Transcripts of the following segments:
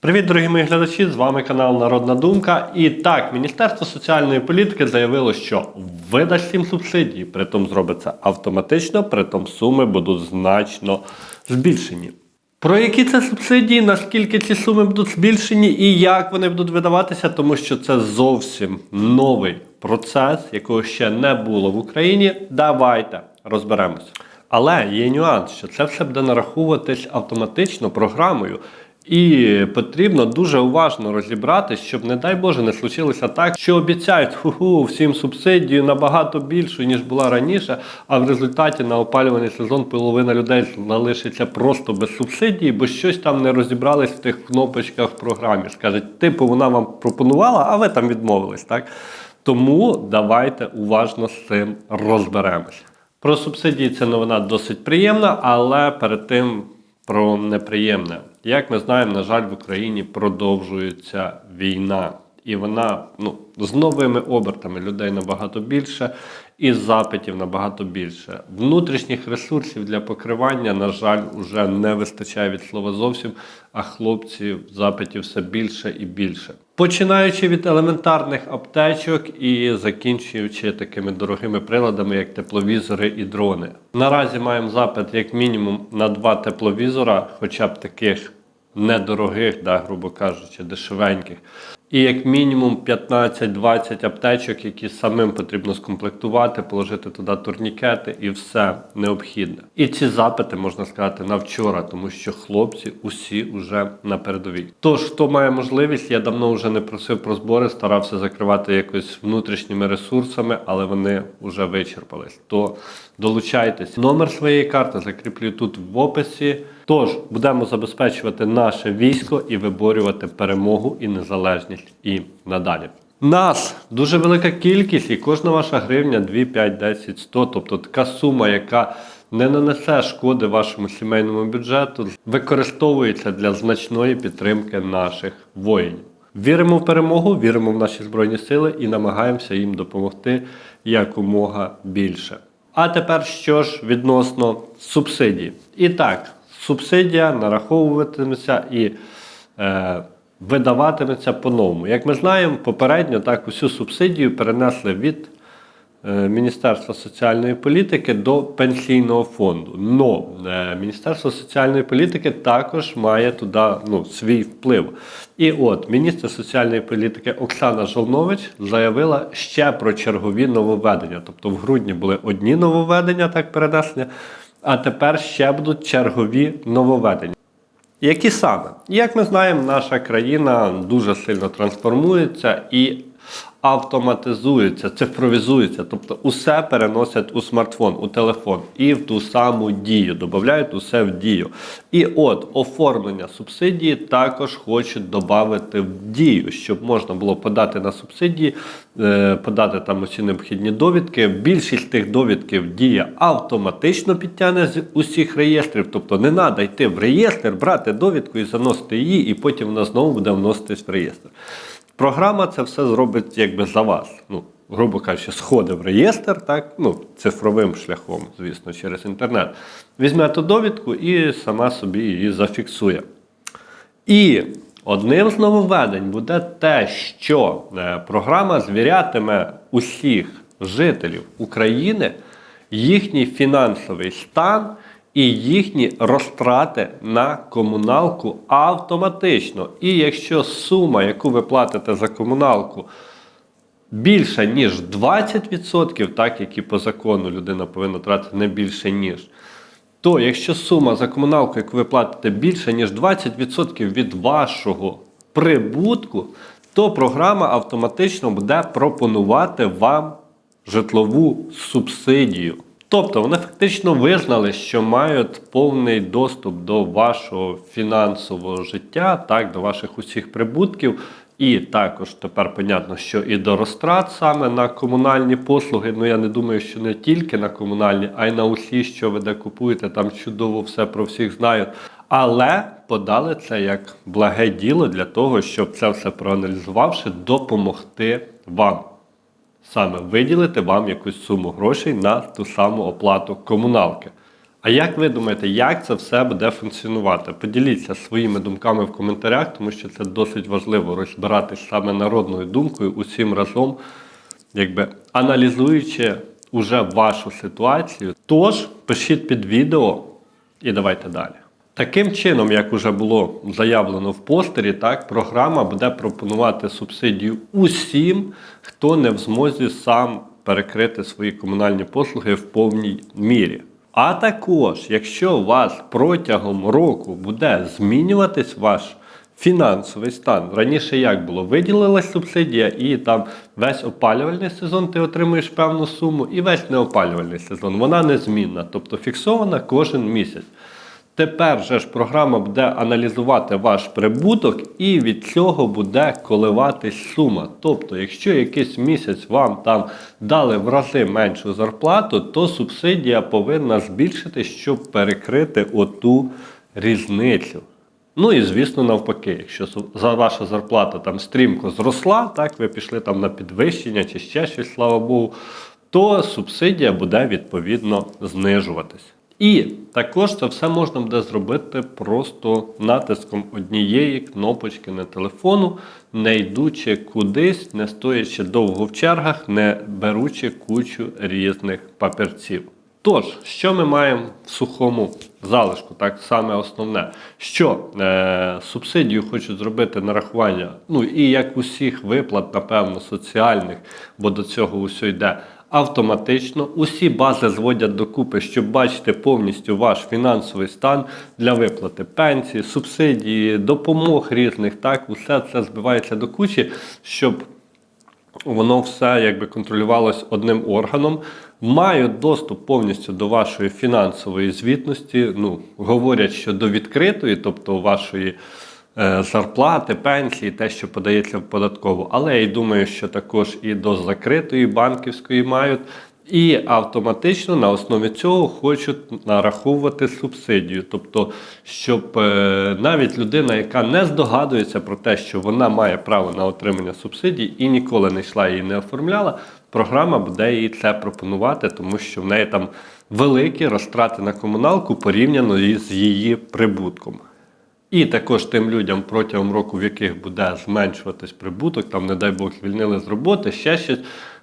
Привіт, дорогі мої глядачі! З вами канал Народна Думка. І так, Міністерство соціальної політики заявило, що видасть всім субсидії, притом зробить це автоматично, притом суми будуть значно збільшені. Про які це субсидії, наскільки ці суми будуть збільшені і як вони будуть видаватися, тому що це зовсім новий процес, якого ще не було в Україні. Давайте розберемося. Але є нюанс, що це все буде нараховуватись автоматично програмою. І потрібно дуже уважно розібратись, щоб, не дай Боже, не случилося так, що обіцяють ху-ху, всім субсидію набагато більшу, ніж була раніше, а в результаті на опалювальний сезон половина людей залишиться просто без субсидії, бо щось там не розібрались в тих кнопочках в програмі. Скажуть, типу, вона вам пропонувала, а ви там відмовились. так? Тому давайте уважно з цим розберемося. Про субсидії ця новина досить приємна, але перед тим про неприємне. Як ми знаємо, на жаль, в Україні продовжується війна. І вона ну, з новими обертами людей набагато більше, і запитів набагато більше. Внутрішніх ресурсів для покривання, на жаль, вже не вистачає від слова зовсім, а хлопців запитів все більше і більше. Починаючи від елементарних аптечок і закінчуючи такими дорогими приладами, як тепловізори і дрони. Наразі маємо запит як мінімум на два тепловізора, хоча б таких недорогих, да, грубо кажучи, дешевеньких. І як мінімум 15-20 аптечок, які самим потрібно скомплектувати, положити туди турнікети і все необхідне. І ці запити можна сказати на вчора, тому що хлопці усі вже на передовій. Тож, хто має можливість, я давно вже не просив про збори, старався закривати якось внутрішніми ресурсами, але вони вже вичерпались. То долучайтесь. Номер своєї карти закріплю тут в описі. Тож будемо забезпечувати наше військо і виборювати перемогу і незалежність і надалі. Нас дуже велика кількість, і кожна ваша гривня 2, 5, 10, 100, тобто така сума, яка не нанесе шкоди вашому сімейному бюджету, використовується для значної підтримки наших воїнів. Віримо в перемогу, віримо в наші збройні сили і намагаємося їм допомогти якомога більше. А тепер що ж відносно субсидій? І так, субсидія нараховуватиметься і е, видаватиметься по-новому. Як ми знаємо, попередньо так усю субсидію перенесли від е, Міністерства соціальної політики до пенсійного фонду. Но е, Міністерство соціальної політики також має туди ну, свій вплив. І от міністр соціальної політики Оксана Жолнович заявила ще про чергові нововведення. Тобто в грудні були одні нововведення, так перенесення, а тепер ще будуть чергові нововведення. Які саме? Як ми знаємо, наша країна дуже сильно трансформується і автоматизується, цифровізується, тобто усе переносять у смартфон, у телефон і в ту саму дію, додають усе в дію. І от оформлення субсидії також хочуть додати в дію, щоб можна було подати на субсидії, е, подати там усі необхідні довідки. Більшість тих довідків дія автоматично підтягне з усіх реєстрів, тобто не треба йти в реєстр, брати довідку і заносити її, і потім вона знову буде вноситись в реєстр. Програма це все зробить якби за вас. Ну, грубо кажучи, сходи в реєстр, так, ну, цифровим шляхом, звісно, через інтернет. Візьме ту довідку і сама собі її зафіксує. І одним з нововведень буде те, що е, програма звірятиме усіх жителів України їхній фінансовий стан і їхні розтрати на комуналку автоматично. І якщо сума, яку ви платите за комуналку, більша, ніж 20%, так як і по закону людина повинна тратити не більше, ніж. То якщо сума за комуналку, яку ви платите більше, ніж 20% від вашого прибутку, то програма автоматично буде пропонувати вам житлову субсидію. Тобто вони фактично визнали, що мають повний доступ до вашого фінансового життя, так, до ваших усіх прибутків. І також тепер понятно, що і до розтрат саме на комунальні послуги. Ну я не думаю, що не тільки на комунальні, а й на усі, що ви де купуєте, там чудово все про всіх знають. Але подали це як благе діло для того, щоб це все проаналізувавши, допомогти вам. Саме виділити вам якусь суму грошей на ту саму оплату комуналки. А як ви думаєте, як це все буде функціонувати? Поділіться своїми думками в коментарях, тому що це досить важливо розбиратись саме народною думкою усім разом, якби аналізуючи уже вашу ситуацію. Тож пишіть під відео і давайте далі. Таким чином, як вже було заявлено в постері, так програма буде пропонувати субсидію усім, хто не в змозі сам перекрити свої комунальні послуги в повній мірі. А також, якщо у вас протягом року буде змінюватись ваш фінансовий стан, раніше як було, виділилась субсидія, і там весь опалювальний сезон ти отримуєш певну суму, і весь неопалювальний сезон. Вона незмінна, тобто фіксована кожен місяць. Тепер же ж програма буде аналізувати ваш прибуток і від цього буде коливатись сума. Тобто, якщо якийсь місяць вам там дали в рази меншу зарплату, то субсидія повинна збільшитись, щоб перекрити оту різницю. Ну і звісно, навпаки, якщо за ваша зарплата там стрімко зросла, так ви пішли там на підвищення чи ще щось, слава Богу, то субсидія буде відповідно знижуватись. І також це все можна буде зробити просто натиском однієї кнопочки на телефону, не йдучи кудись, не стоячи довго в чергах, не беручи кучу різних папірців. Тож, що ми маємо в сухому залишку, так саме основне, що е, субсидію хочуть зробити нарахування, ну і як усіх виплат, напевно, соціальних, бо до цього усе йде автоматично. Усі бази зводять докупи, щоб бачити повністю ваш фінансовий стан для виплати пенсії, субсидії, допомог різних. Так, усе це збивається до кучі, щоб воно все якби контролювалось одним органом. Мають доступ повністю до вашої фінансової звітності. Ну, говорять, що до відкритої, тобто вашої зарплати, пенсії, те, що подається в податкову. Але я думаю, що також і до закритої банківської мають. І автоматично на основі цього хочуть нараховувати субсидію. Тобто, щоб е, навіть людина, яка не здогадується про те, що вона має право на отримання субсидій і ніколи не йшла її не оформляла, програма буде їй це пропонувати, тому що в неї там великі розтрати на комуналку порівняно із її прибутком. І також тим людям протягом року, в яких буде зменшуватись прибуток, там, не дай Бог, звільнили з роботи, ще щось,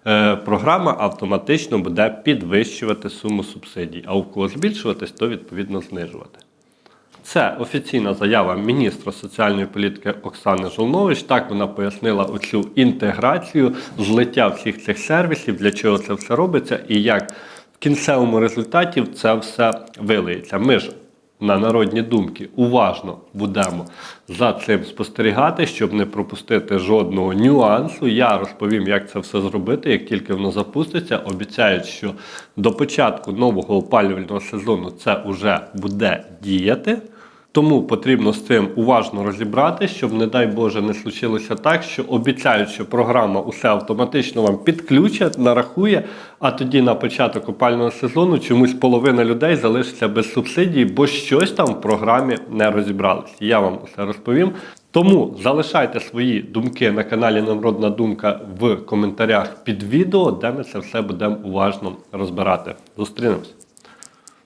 е, програма автоматично буде підвищувати суму субсидій, а у кого збільшуватись, то відповідно знижувати. Це офіційна заява міністра соціальної політики Оксани Жолнович. Так вона пояснила оцю інтеграцію, злиття всіх цих сервісів, для чого це все робиться, і як в кінцевому результаті це все вилиється. Ми ж на народні думки уважно будемо за цим спостерігати, щоб не пропустити жодного нюансу. Я розповім, як це все зробити, як тільки воно запуститься. Обіцяють, що до початку нового опалювального сезону це вже буде діяти. Тому потрібно з цим уважно розібрати, щоб, не дай Боже, не случилося так, що обіцяють, що програма усе автоматично вам підключить, нарахує, а тоді на початок опального сезону чомусь половина людей залишиться без субсидій, бо щось там в програмі не розібралось. Я вам усе розповім. Тому залишайте свої думки на каналі Народна Думка в коментарях під відео, де ми це все будемо уважно розбирати. Зустрінемось!